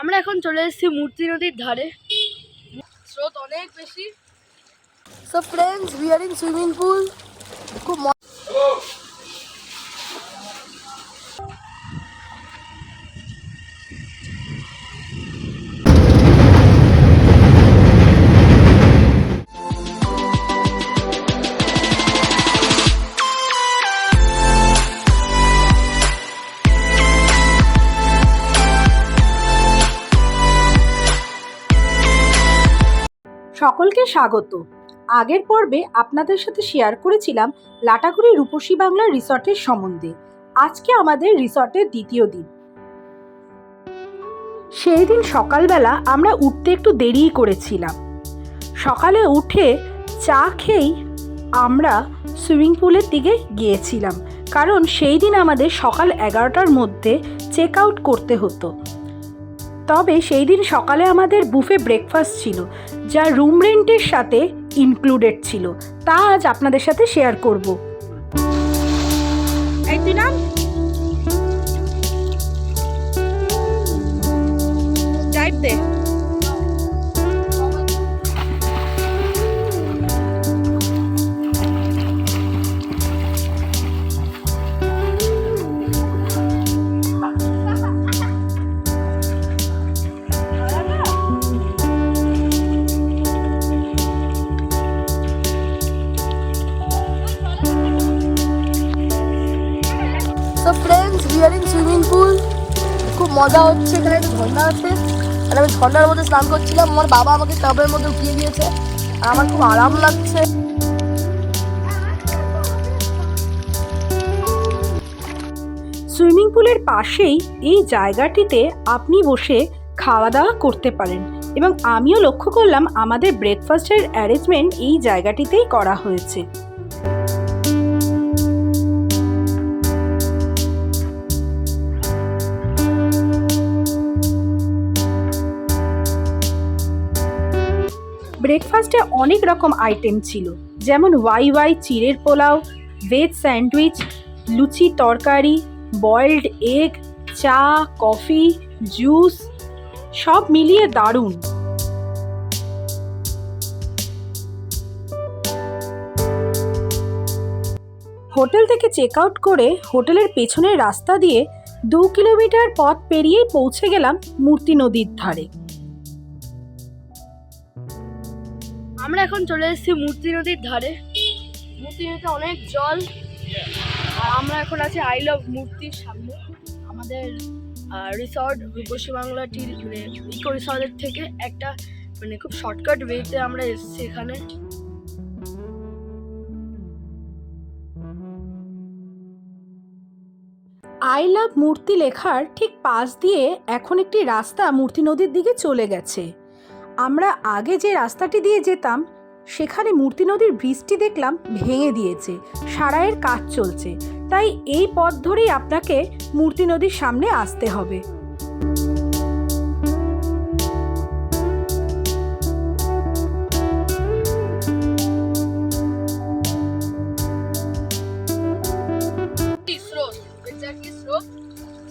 আমরা এখন চলে এসেছি মূর্তি নদীর ধারে। স্রোত অনেক বেশি। So friends we are in swimming pool খুব সকলকে স্বাগত। আগের পর্বে আপনাদের সাথে শেয়ার করেছিলাম লাটাগুড়ি রূপসী বাংলা রিসর্টের সম্বন্ধে। আজকে আমাদের রিসর্টের দ্বিতীয় দিন। সেই দিন সকালবেলা আমরা উঠতে একটু দেরিই করেছিলাম। সকালে উঠে চা খেয়েই আমরা সুইমিং পুলের দিকে গিয়েছিলাম। কারণ সেই দিন আমাদের সকাল এগারোটার মধ্যে চেক আউট করতে হতো। তবে সেই দিন সকালে আমাদের বুফে ব্রেকফাস্ট ছিল, যা রুম রেন্টের সাথে ইনক্লুডেড ছিল। তা আজ আপনাদের সাথে শেয়ার করব। তুই মজা হচ্ছে, এখানে একটা ঝর্ণা আছে। আর আমি ঝর্ণার মধ্যে স্নান করছিলাম, আমার বাবা আমাকে টাবের মধ্যে উঠিয়ে দিয়েছে। আমার খুব আরাম লাগছে। সুইমিং পুলের পাশেই এই জায়গাটিতে আপনি বসে খাওয়া দাওয়া করতে পারেন এবং আমিও লক্ষ্য করলাম আমাদের ব্রেকফাস্টের অ্যারেঞ্জমেন্ট এই জায়গাটিতেই করা হয়েছে। ব্রেকফাস্টে অনেক রকম আইটেম ছিল। যেমন ওয়াই ওয়াই চিড়ের পোলাও, ভেজ স্যান্ডউইচ, লুচি তরকারি, বয়েলড এগ, চা, কফি, জুস, সব মিলিয়ে দারুণ। হোটেল থেকে চেক আউট করে হোটেলের পেছনের রাস্তা দিয়ে দু কিলোমিটার পথ পেরিয়েই পৌঁছে গেলাম মূর্তি নদীর ধারে। আমরা এখন চলে এসেছি মূর্তি নদীর ধারে। মূর্তি নদীতে অনেক জল। আর আমরা এখন আছি আই লাভ মূর্তির সামনে। আমাদের রিসর্ট রূপসী বাংলা টি মানে ইকো রিসর্টের থেকে একটা মানে খুব শর্টকাট ওয়েতে আমরা এসেছি এখানে। আই লাভ মূর্তি লেখার ঠিক পাশ দিয়ে এখন একটি রাস্তা মূর্তি নদীর দিকে চলে গেছে। আমরা আগে যে রাস্তাটি দিয়ে যেতাম, সেখানে মূর্তি নদীর ব্রিজটি দেখলাম ভেঙে দিয়েছে, সারাইয়ের কাজ চলছে। তাই এই পথ ধরেই আপনাকে মূর্তি নদীর সামনে আসতে হবে।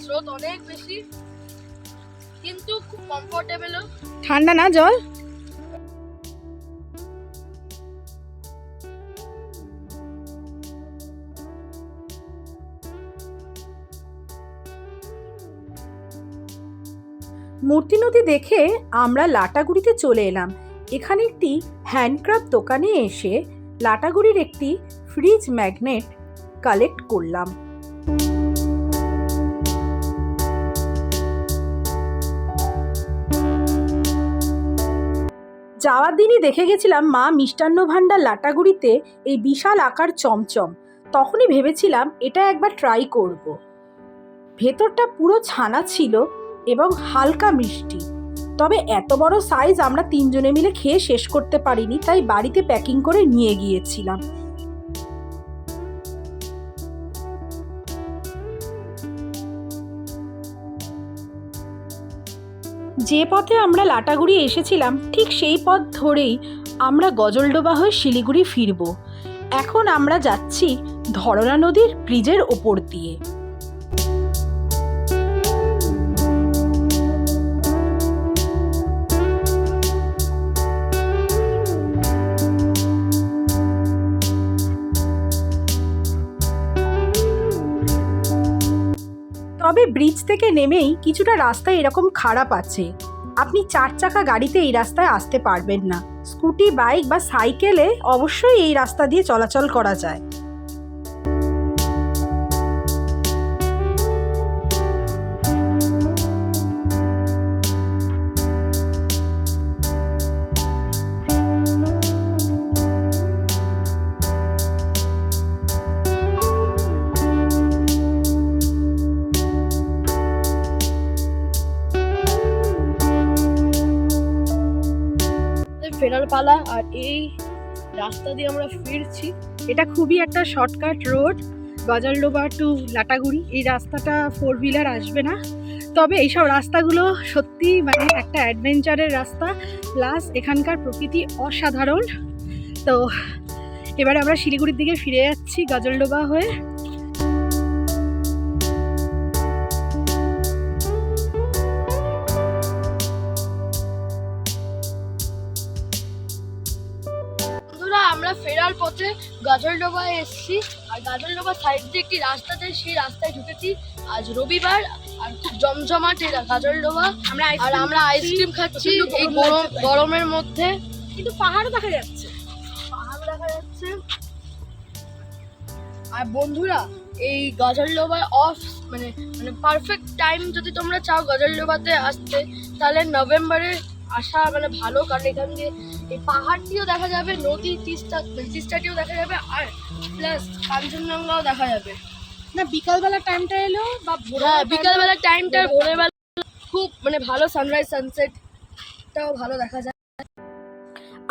স্রোত অনেক বেশি। কিন্তু খুব কমফোর্টেবলও ঠান্ডা না জল? মূর্তি নদী দেখে আমরা লাটাগুড়িতে চলে এলাম। এখানে একটি হ্যান্ডক্রাফট দোকানে এসে লাটাগুড়ির একটি ফ্রিজ ম্যাগনেট কালেক্ট করলাম। যাওয়ার দিনই দেখে গেছিলাম মা মিষ্টান্ন ভাণ্ডার লাটাগুড়িতে এই বিশাল আকার চমচম। তখনই ভেবেছিলাম এটা একবার ট্রাই করব। ভেতরটা পুরো ছানা ছিল এবং হালকা মিষ্টি। তবে এত বড় সাইজ আমরা তিনজনে মিলে খেয়ে শেষ করতে পারিনি, তাই বাড়িতে প্যাকিং করে নিয়ে গিয়েছিলাম। যে পথে আমরা লাটাগুড়ি এসেছিলাম, ঠিক সেই পথ ধরেই আমরা গজলডোবা হয়ে শিলিগুড়ি ফিরব। এখন আমরা যাচ্ছি ধরনা নদীর ব্রিজের ওপর দিয়ে। ব্রিজ থেকে নেমেই কিছুটা রাস্তা এরকম খারাপ আছে। আপনি চার চাকা গাড়িতে এই রাস্তায় আসতে পারবেন না। স্কুটি বাইক বা সাইকেলে অবশ্যই এই রাস্তা দিয়ে চলাচল করা যায়। পালা আর এই রাস্তা দিয়ে আমরা ফিরছি। এটা খুবই একটা shortcut road Gajoldoba to Lataguri. এই রাস্তাটা ফোর হুইলার আসবে না। তবে এইসব রাস্তাগুলো সত্যি মানে একটা অ্যাডভেঞ্চারের রাস্তা। প্লাস এখানকার প্রকৃতি অসাধারণ। তো এবারে আমরা শিলিগুড়ির দিকে ফিরে যাচ্ছি গজলডোবা হয়ে। পথে গাজলডোবায় এসেছি। আর গাজলডোবা সাইড দিয়ে একটি রাস্তা যায় সেই রাস্তায় ঢুকেছি। আজ রবিবার আর খুব জমজমাট এই গাজলডোবা আমরা আর আমরা আইসক্রিম খাচ্ছি এই গরম গরম গরমের মধ্যে। কিন্তু পাহাড়ও দেখা যাচ্ছে। পাহাড় দেখা যাচ্ছে। আর বন্ধুরা এই গজলডোবা অফ মানে মানে পারফেক্ট টাইম যদি তোমরা চাও গজলডোবাতে আসতে তাহলে নভেম্বরে আসা মানে ভালো কারণ এখান দিয়ে এই পাহাড়টিও দেখা যাবে নদী তিস্তা তিস্তাটিও দেখা যাবে আর প্লাস কাঞ্চনজঙ্ঘাও দেখা যাবে। না বিকালবেলা টাইমটা এলো বা হ্যাঁ বিকালবেলার টাইমটা ভোরবেলা খুব মানে ভালো সানরাইজ সানসেটটাও ভালো দেখা যায়।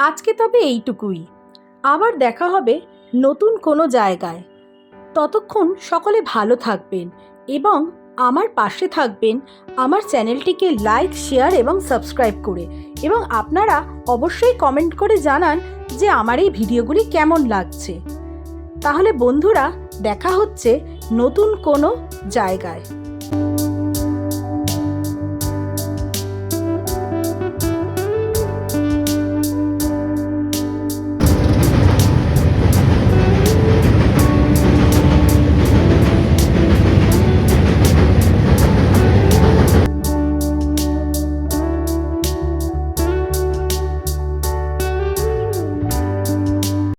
আজকে তবে এইটুকুই। আবার দেখা হবে নতুন কোনো জায়গায়। ততক্ষণ সকলে ভালো থাকবেন এবং আমার পাশে থাকবেন। আমার চ্যানেলটিকে লাইক শেয়ার এবং সাবস্ক্রাইব করে। এবং আপনারা অবশ্যই কমেন্ট করে জানান যে আমার এই ভিডিওগুলি কেমন লাগছে। তাহলে বন্ধুরা, দেখা হচ্ছে নতুন কোনো জায়গায়।